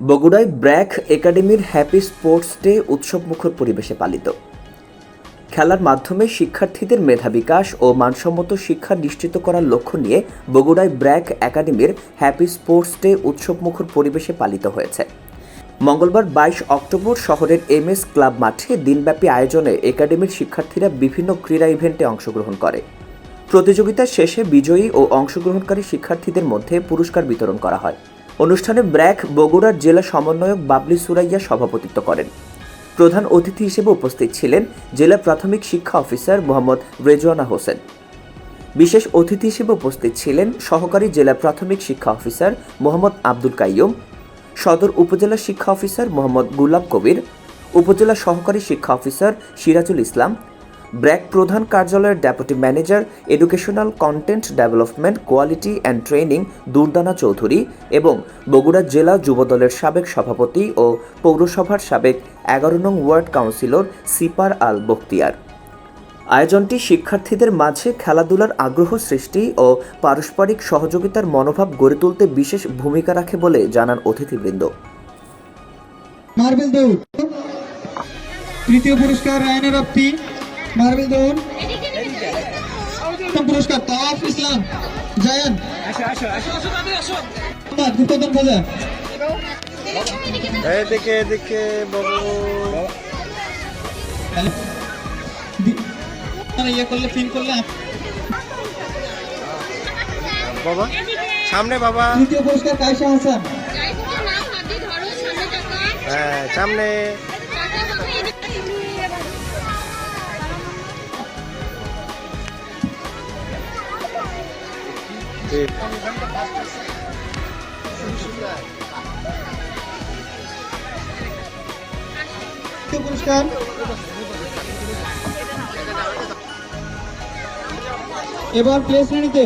বগুড়ায় ব্র্যাক একাডেমির happy sports day উৎসবমুখর পরিবেশে পালিত। খেলার মাধ্যমে শিক্ষার্থীদের মেধা বিকাশ ও মানসম্মত শিক্ষা নিশ্চিত করার লক্ষ্য নিয়ে বগুড়ায় ব্র্যাক একাডেমির হ্যাপি স্পোর্টস ডে উৎসবমুখর পরিবেশে পালিত হয়েছে। মঙ্গলবার বাইশ অক্টোবর শহরের এম এস ক্লাব মাঠে দিনব্যাপী আয়োজনে একাডেমির শিক্ষার্থীরা বিভিন্ন ক্রীড়া ইভেন্টে অংশগ্রহণ করে। প্রতিযোগিতার শেষে বিজয়ী ও অংশগ্রহণকারী শিক্ষার্থীদের মধ্যে পুরস্কার বিতরণ করা হয়। অনুষ্ঠানে ব্র্যাক বগুড়ার জেলা সমন্বয়ক বাবলি সুরাইয়া সভাপতিত্ব করেন। প্রধান অতিথি হিসেবে উপস্থিত ছিলেন জেলা প্রাথমিক শিক্ষা অফিসার মোহাম্মদ রেজওয়ানা হোসেন। বিশেষ অতিথি হিসেবে উপস্থিত ছিলেন সহকারী জেলা প্রাথমিক শিক্ষা অফিসার মোহাম্মদ আব্দুল কাইয়ুম, সদর উপজেলা শিক্ষা অফিসার মোহাম্মদ গুলাম কবির, উপজেলা সহকারী শিক্ষা অফিসার সিরাজুল ইসলাম ব্র্যাক প্রধান কার্যালয়ের deputy manager, educational content development, quality and training Durdana Chowdhury এবং বগুড়া জেলা যুবদলের সাবেক সভাপতি ও পৌরসভার সাবেক এগারো নং ওয়ার্ড কাউন্সিলর সিপার আল বখতিয়ার। আয়োজনটি শিক্ষার্থীদের মাঝে খেলাধুলার আগ্রহ সৃষ্টি ও পারস্পরিক সহযোগিতার মনোভাব গড়ে তুলতে বিশেষ ভূমিকা রাখে বলে জানান অতিথিবৃন্দ। তৃতীয় পুরস্কার রায়নের দৌড় প্রথম পুরস্কার তাওয়াফ ইসলাম। জায়ান গুপ্তধন খোঁজা এদিকে এদিকে বাবু। ইয়ে করলে ফিল করলে বাবা সামনে বাবা। তৃতীয় পুরস্কার কায়সা হাসান। হ্যাঁ সামনে। পুরস্কার। এবার প্লে শ্রেণীতে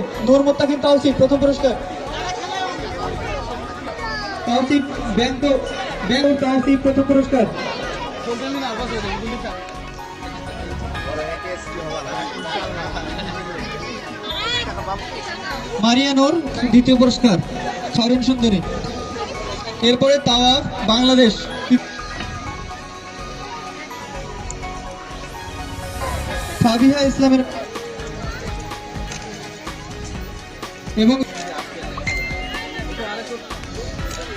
মোত্তাকিম তাওসিফ প্রথম পুরস্কার। তাওসিফ ব্যাংক ব্যাংক তাওসিফ প্রথম পুরস্কার। মারিয়ানোর দ্বিতীয় পুরস্কার সরিন সুন্দরী। এরপরে তাওয়া বাংলাদেশ। সাবিহা ইসলামের এবং